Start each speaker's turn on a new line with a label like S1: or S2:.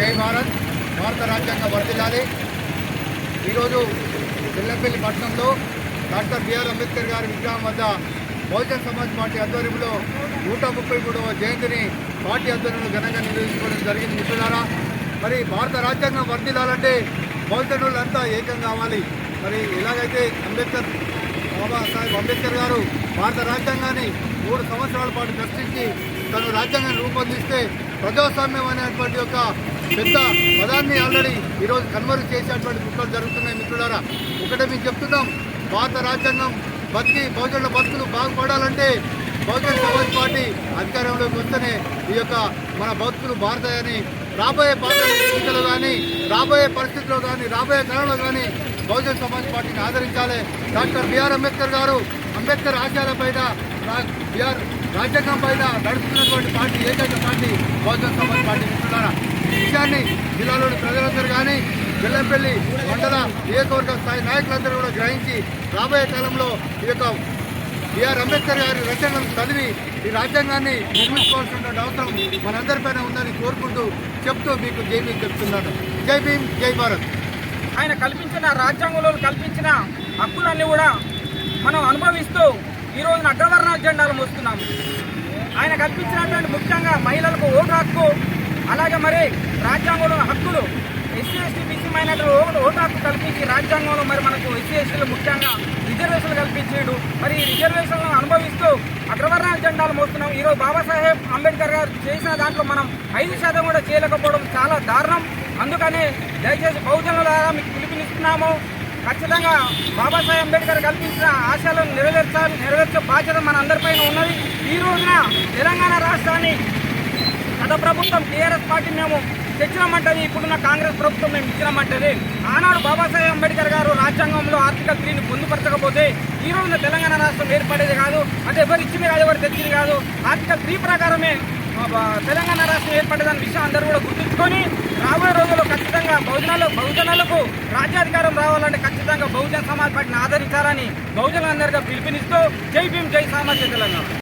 S1: జై భారత్. భారత రాజ్యాంగం వర్తిల్లాలి ఈరోజు బెల్లంపల్లి పట్టణంలో డాక్టర్ బిఆర్ అంబేద్కర్ గారి విగ్రహం వద్ద బహుజన్ సమాజ్ పార్టీ ఆధ్వర్యంలో నూట ముప్పై మూడవ జయంతిని పార్టీ ఆధ్వర్యంలో ఘనంగా నిర్వహించుకోవడం జరిగింది మిత్రులారా. మరి భారత రాజ్యాంగం వర్ధిల్లాలంటే బహుజనులంతా ఏకం కావాలి. మరి ఎలాగైతే అంబేద్కర్ బాబాసాహెబ్ అంబేద్కర్ గారు భారత రాజ్యాంగాన్ని మూడు సంవత్సరాల పాటు చర్చించి తను రాజ్యాంగాన్ని రూపొందిస్తే ప్రజాస్వామ్యం అనేటువంటి ఒక పెద్ద పదాన్ని ఆల్రెడీ ఈరోజు కన్వర్ చేసేటువంటి కుట్రలు జరుగుతున్నాయి మిత్రులారా. ఒకటే మేము చెప్తున్నాం భారత రాజ్యాంగం బతికి బహుజనుల బతుకులు బాగుపడాలంటే బహుజన సమాజ్ పార్టీ అధికారంలోకి వస్తేనే ఈ యొక్క మన బతుకులు భారతని రాబోయే పార్లమెంట్ కానీ రాబోయే పరిస్థితుల్లో కానీ రాబోయే కాలంలో కానీ బహుజన సమాజ్ పార్టీని ఆదరించాలి. డాక్టర్ బిఆర్ అంబేద్కర్ గారు అంబేద్కర్ ఆశయాల పైన బిఆర్ రాజ్యాంగం పైన నడుస్తున్నటువంటి పార్టీ ఏకైక పార్టీ బహుజన సమాజ్ పార్టీ మిత్రులారా ఈ విషయాన్ని జిల్లాలోని ప్రజలందరూ కానీ బెల్లంపల్లి మండల నియోజకవర్గ స్థాయి నాయకులందరూ కూడా గ్రహించి రాబోయే కాలంలో ఈ యొక్క బిఆర్ అంబేద్కర్ గారి రచనలను చదివి ఈ రాజ్యాంగాన్ని నిర్మించుకోవాల్సిన అవసరం మనందరిపైన ఉందని కోరుకుంటూ చెప్తూ మీకు జై భీమ్ చెప్తున్నాను. జై భీమ్ జై భారత్.
S2: ఆయన కల్పించిన రాజ్యాంగంలో కల్పించిన హక్కులన్నీ కూడా మనం అనుభవిస్తూ ఈరోజు అగ్రవర్ణ జెండాలు మోస్తున్నాము. ఆయన కల్పించినటువంటి ముఖ్యంగా మహిళలకు ఓటు హక్కు అలాగే మరి రాజ్యాంగంలో హక్కులు ఎస్సీ ఎస్టీ బీసీ మైనార్టీలు ఓటు హక్కు కల్పించి రాజ్యాంగంలో మరి మనకు ఎస్సీ ఎస్టీలు ముఖ్యంగా రిజర్వేషన్లు కల్పించాడు. మరి ఈ రిజర్వేషన్లను అనుభవిస్తూ అగ్రవర్ణ జెండాలు మోస్తున్నాం ఈరోజు బాబాసాహెబ్ అంబేద్కర్ గారు చేసిన దాంట్లో మనం ఐదు శాతం కూడా చేయలేకపోవడం చాలా దారుణం. అందుకని దయచేసి బహుజనులారా మీకు పిలుపునిస్తున్నాము. ఖచ్చితంగా బాబాసాహెబ్ అంబేద్కర్ కల్పించిన ఆశయాలను నెరవేర్చాలి నెరవేర్చే బాధ్యత మన అందరిపైన ఉన్నది. ఈ రోజున తెలంగాణ రాష్ట్రాన్ని గత ప్రభుత్వం టీఆర్ఎస్ పార్టీ మేము తెచ్చినామంటది ఇప్పుడున్న కాంగ్రెస్ ప్రభుత్వం మేము ఇచ్చినామంటది ఆనాడు బాబాసాహెబ్ అంబేద్కర్ గారు రాజ్యాంగంలో ఆర్టికల్ త్రీని పొందుపరచకపోతే ఈ రోజున తెలంగాణ రాష్ట్రం ఏర్పడేది కాదు. అంటే ఎవరు ఇచ్చింది కాదు ఎవరు తెచ్చింది కాదు. ఆర్టికల్ త్రీ ప్రకారమే తెలంగాణ రాష్ట్రం ఏర్పడేదాని విషయం అందరూ కూడా గుర్తుంచుకొని రాబోయే రోజుల్లో బహుజనాలు బహుజనులకు రాజ్యాధికారం రావాలంటే ఖచ్చితంగా బహుజన సమాజ్ పార్టీని ఆదరించాలని బహుజనులందరిగా పిలుపునిస్తూ జై భీమ్ జై సామాజిక తెలంగాణ.